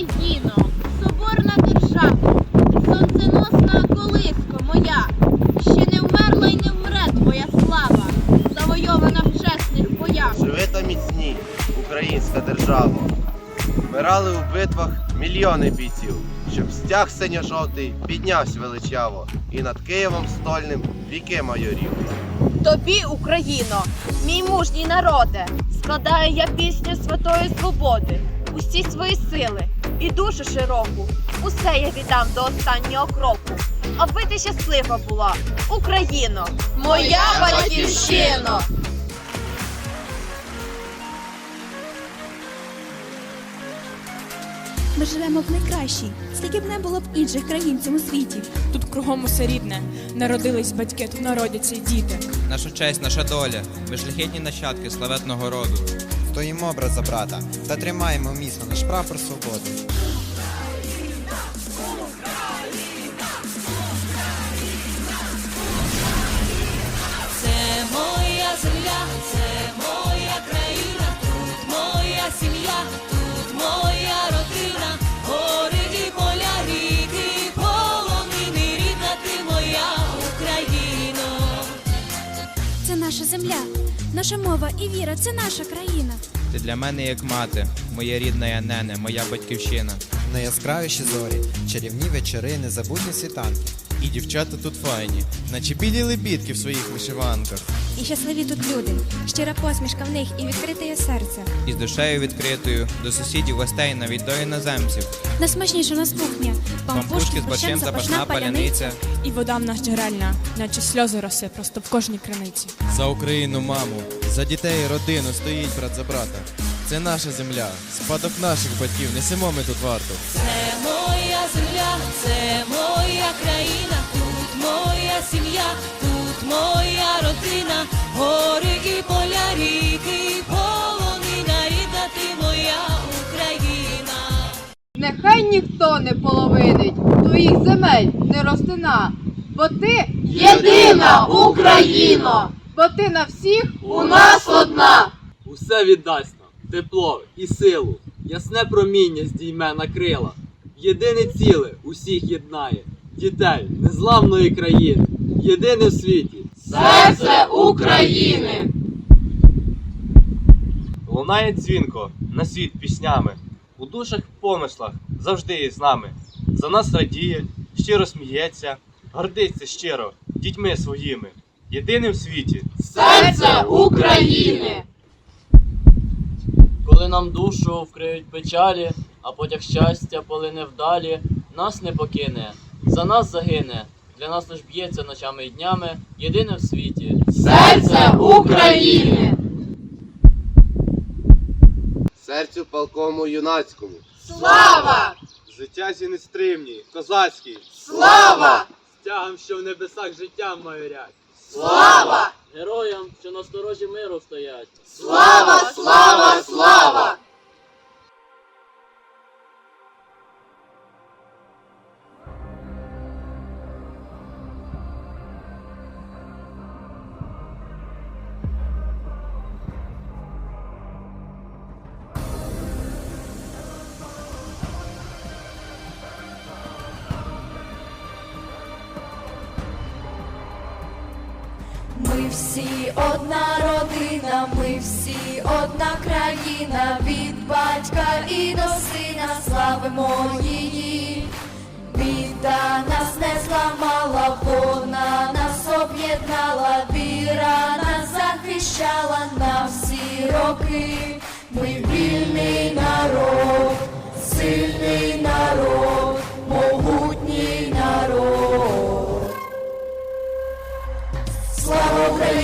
Україно, соборна держава, сонценосна колиско моя, ще не вмерла й не вмре твоя слава, завойована в чесних боях. Живи та міцні, українська держава. Вмирали у битвах мільйони бійців, щоб стяг синьо-жовтий піднявся величаво і над Києвом стольним віки майорів. Тобі, Україно, мій мужній народе, складаю я пісню Святої Свободи, усі свої сили і душу широку. Усе я віддам до останнього кроку. Аби ти щаслива була, Україно, моя батьківщина! Ми живемо в найкращій, скільки б не було б інших країн в цьому світі. Тут кругом усе рідне. Народились батьки, тут народяться й діти. Наша честь, наша доля, ви шляхетні нащадки славетного роду. Стоїмо, образа за брата, та тримаємо міцно наш прапор свободи. Земля, наша мова і віра це наша країна. Ти для мене як мати, моя рідна Янене, моя батьківщина. Найяскравіші зорі, чарівні вечори, незабутні світанки. І дівчата тут файні, наче білі лебідки в своїх вишиванках. І щасливі тут люди, щира посмішка в них і відкрите серце. І з душею відкритою до сусідів, гостей, навіть до іноземців. Найсмачніша у нас кухня, Пампушки з борщем, запашна паляниця. І вода в нас джерельна, наче сльози роси просто в кожній криниці. За Україну, маму, за дітей і родину стоїть брат за брата. Це наша земля, спадок наших батьків, несемо ми тут варту. Це моя земля, це моя країна, моя сім'я, тут моя родина, гори і поля, ріки, полонина, рідна ти моя Україна. Нехай ніхто не половинить твоїх земель не ростина, бо ти Єдина Україно! бо ти на всіх У нас одна! Усе віддасть нам тепло і силу, ясне проміння здійме на крила. Єдине ціле усіх єднає, дітей незламної країни, єдине в світі. Серце України! Лунає дзвінко на світ піснями, у душах помислах завжди є з нами. За нас радіє, щиро сміється, гордиться щиро дітьми своїми. Єдиним в світі Серце України! Коли нам душу вкриють печалі, а потяг щастя полине вдалі, нас не покине, за нас загине, для нас лиш б'ється ночами і днями, єдине в світі. Серце України! Серцю палкому юнацькому. Слава! життя зі нестримні, козацькі, Слава! Стягам, що в небесах життя майорять, Слава! героям, що на сторожі миру стоять. Слава! Слава! Слава! Всі одна родина, ми всі одна країна, від батька і до сина славимо її. Біда нас не зламала, вона нас об'єднала, віра нас захищала на всі роки. Ми вільний народ, сильний народ, могутній народ. Слава